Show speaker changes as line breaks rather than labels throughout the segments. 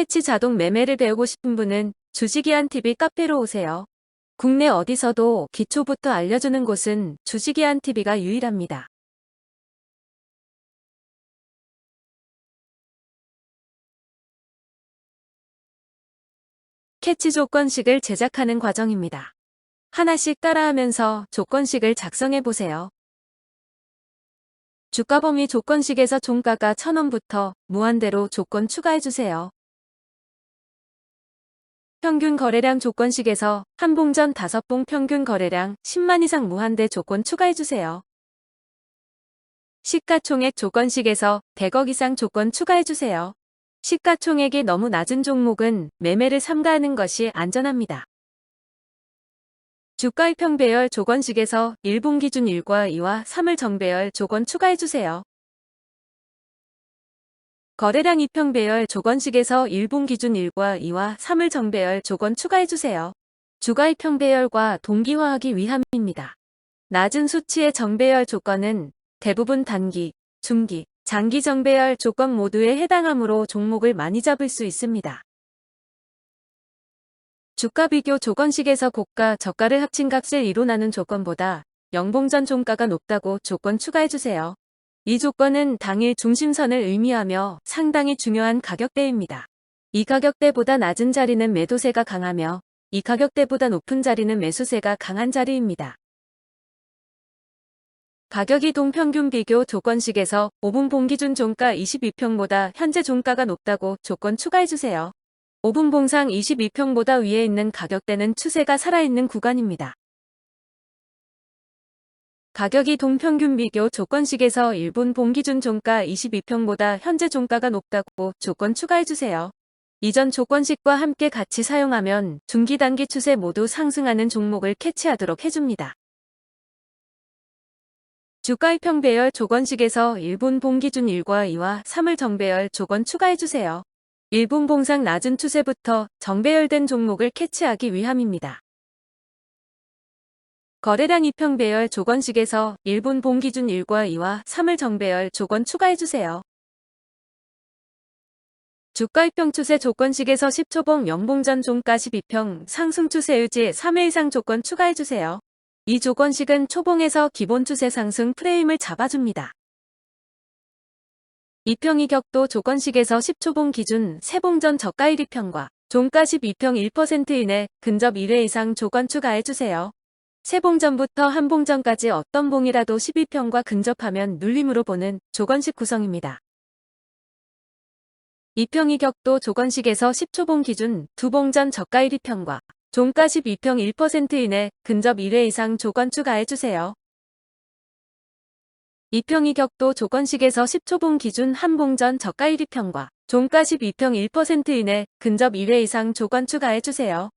캐치 자동 매매를 배우고 싶은 분은 주식이한 TV 카페로 오세요. 국내 어디서도 기초부터 알려주는 곳은 주식이한 TV가 유일합니다. 캐치 조건식을 제작하는 과정입니다. 하나씩 따라하면서 조건식을 작성해 보세요. 주가 범위 조건식에서 종가가 1000원부터 무한대로 조건 추가해 주세요. 평균 거래량 조건식에서 한 봉전 5봉 평균 거래량 10만 이상 무한대 조건 추가해 주세요. 시가총액 조건식에서 100억 이상 조건 추가해 주세요. 시가총액이 너무 낮은 종목은 매매를 삼가하는 것이 안전합니다. 주가의 평배열 조건식에서 1분 기준 1과 2와 3을 정배열 조건 추가해주세요. 거래량 2평배열 조건식에서 1분 기준 1과 2와 3을 정배열 조건 추가해주세요. 주가의 평배열과 동기화하기 위함입니다. 낮은 수치의 정배열 조건은 대부분 단기, 중기, 장기 정배열 조건 모두에 해당하므로 종목을 많이 잡을 수 있습니다. 주가 비교 조건식에서 고가, 저가를 합친 값을 이론하는 조건보다 영봉전 종가가 높다고 조건 추가해주세요. 이 조건은 당일 중심선을 의미하며 상당히 중요한 가격대입니다. 이 가격대보다 낮은 자리는 매도세가 강하며 이 가격대보다 높은 자리는 매수세가 강한 자리입니다. 가격이 동평균 비교 조건식에서 5분 봉기준 종가 22평보다 현재 종가가 높다고 조건 추가해주세요. 5분 봉상 22평보다 위에 있는 가격대는 추세가 살아있는 구간입니다. 가격이 동평균 비교 조건식에서 1분 봉기준 종가 22평보다 현재 종가가 높다고 조건 추가해주세요. 이전 조건식과 함께 같이 사용하면 중기 단기 추세 모두 상승하는 종목을 캐치하도록 해줍니다. 주가의 평 배열 조건식에서 1분 봉기준 1과 2와 3을 정배열 조건 추가해주세요. 1분 봉상 낮은 추세부터 정배열된 종목을 캐치하기 위함입니다. 거래량 2평배열 조건식에서 1분 봉기준 1과 2와 3을 정배열 조건 추가해주세요. 주가 입평 추세 조건식에서 10초봉 연봉전 종가 12평 상승 추세 유지 3회 이상 조건 추가해주세요. 이 조건식은 초봉에서 기본 추세 상승 프레임을 잡아줍니다. 이평이 격도 조건식에서 10초봉 기준 세봉전 저가 1위평과 종가 12평 1% 이내 근접 1회 이상 조건 추가해주세요. 세봉전부터 한봉전까지 어떤 봉이라도 12평과 근접하면 눌림으로 보는 조건식 구성입니다. 이평이 격도 조건식에서 10초봉 기준 두봉전 저가 1위평과 종가 12평 1% 이내 근접 1회 이상 조건 추가해주세요. 이평이 격도 조건식에서 10초봉 기준 한봉전 저가 1위평과 종가 12평 1% 이내 근접 2회 이상 조건 추가해주세요.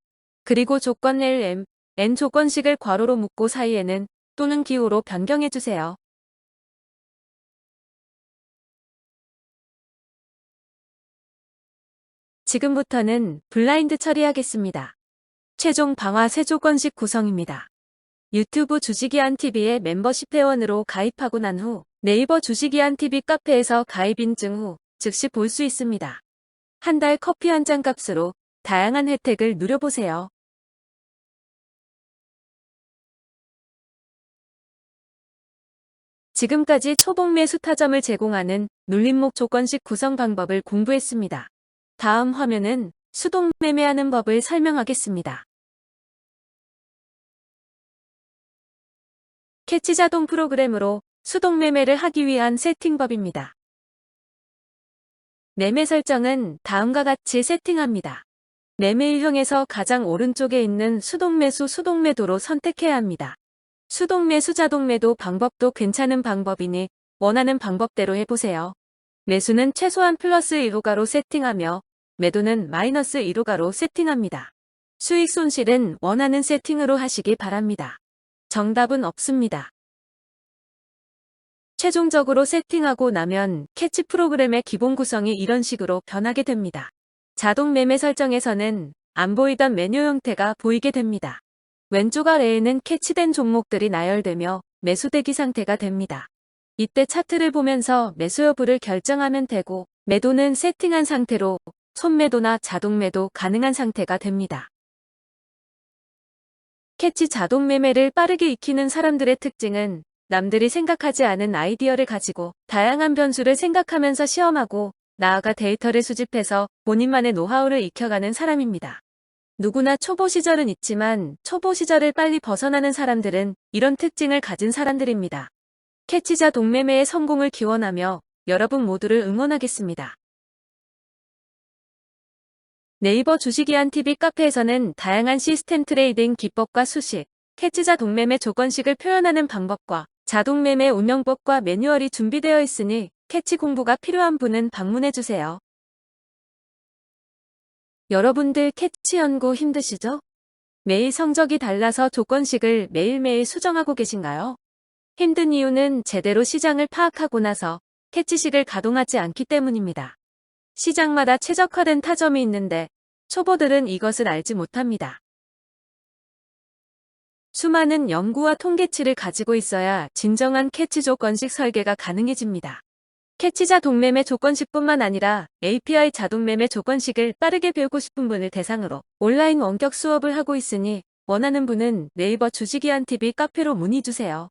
그리고 조건 LM, N 조건식을 괄호로 묶고 사이에는 또는 기호로 변경해주세요. 지금부터는 블라인드 처리하겠습니다. 최종 방화 세 조건식 구성입니다. 유튜브 주식이한 TV의 멤버십 회원으로 가입하고 난 후 네이버 주식이한 TV 카페에서 가입 인증 후 즉시 볼 수 있습니다. 한 달 커피 한 잔 값으로 다양한 혜택을 누려보세요. 지금까지 초봉 매수 타점을 제공하는 눌림목 조건식 구성 방법을 공부했습니다. 다음 화면은 수동 매매하는 법을 설명하겠습니다. 캐치 자동 프로그램으로 수동 매매를 하기 위한 세팅법입니다. 매매 설정은 다음과 같이 세팅합니다. 매매 유형에서 가장 오른쪽에 있는 수동 매수 수동 매도로 선택해야 합니다. 수동 매 수 자동 매도 방법도 괜찮은 방법이니 원하는 방법대로 해보세요. 매수는 최소한 플러스 1호가로 세팅하며 매도는 마이너스 1호가로 세팅합니다. 수익 손실은 원하는 세팅으로 하시기 바랍니다. 정답은 없습니다. 최종적으로 세팅하고 나면 캐치 프로그램의 기본 구성이 이런 식으로 변하게 됩니다. 자동 매매 설정에서는 안 보이던 메뉴 형태가 보이게 됩니다. 왼쪽 아래에는 캐치된 종목들이 나열되며 매수 대기 상태가 됩니다. 이때 차트를 보면서 매수 여부를 결정하면 되고 매도는 세팅한 상태로 손매도나 자동매도 가능한 상태가 됩니다. 캐치 자동 매매를 빠르게 익히는 사람들의 특징은 남들이 생각하지 않은 아이디어를 가지고 다양한 변수를 생각하면서 시험하고 나아가 데이터를 수집해서 본인만의 노하우를 익혀가는 사람입니다. 누구나 초보 시절은 있지만 초보 시절을 빨리 벗어나는 사람들은 이런 특징을 가진 사람들입니다. 캐치자 동매매의 성공을 기원하며 여러분 모두를 응원하겠습니다. 네이버 주식이한 TV 카페에서는 다양한 시스템 트레이딩 기법과 수식, 캐치자 동매매 조건식을 표현하는 방법과 자동매매 운영법과 매뉴얼이 준비되어 있으니 캐치 공부가 필요한 분은 방문해주세요. 여러분들 캐치 연구 힘드시죠? 매일 성적이 달라서 조건식을 매일매일 수정하고 계신가요? 힘든 이유는 제대로 시장을 파악하고 나서 캐치식을 가동하지 않기 때문입니다. 시장마다 최적화된 타점이 있는데 초보들은 이것을 알지 못합니다. 수많은 연구와 통계치를 가지고 있어야 진정한 캐치 조건식 설계가 가능해집니다. 캐치자 동매매 조건식뿐만 아니라 API 자동매매 조건식을 빠르게 배우고 싶은 분을 대상으로 온라인 원격 수업을 하고 있으니 원하는 분은 네이버 주식이한 TV 카페로 문의 주세요.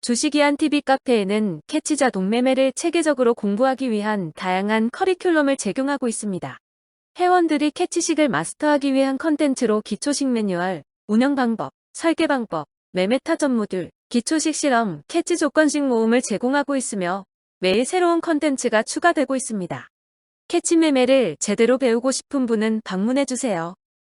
주식이한 TV 카페에는 캐치자 동매매를 체계적으로 공부하기 위한 다양한 커리큘럼을 제공하고 있습니다. 회원들이 캐치식을 마스터하기 위한 컨텐츠로 기초식 매뉴얼, 운영 방법, 설계 방법, 매매타점 모듈, 기초식 실험, 캐치 조건식 모음을 제공하고 있으며 매일 새로운 컨텐츠가 추가되고 있습니다. 캐치 매매를 제대로 배우고 싶은 분은 방문해주세요.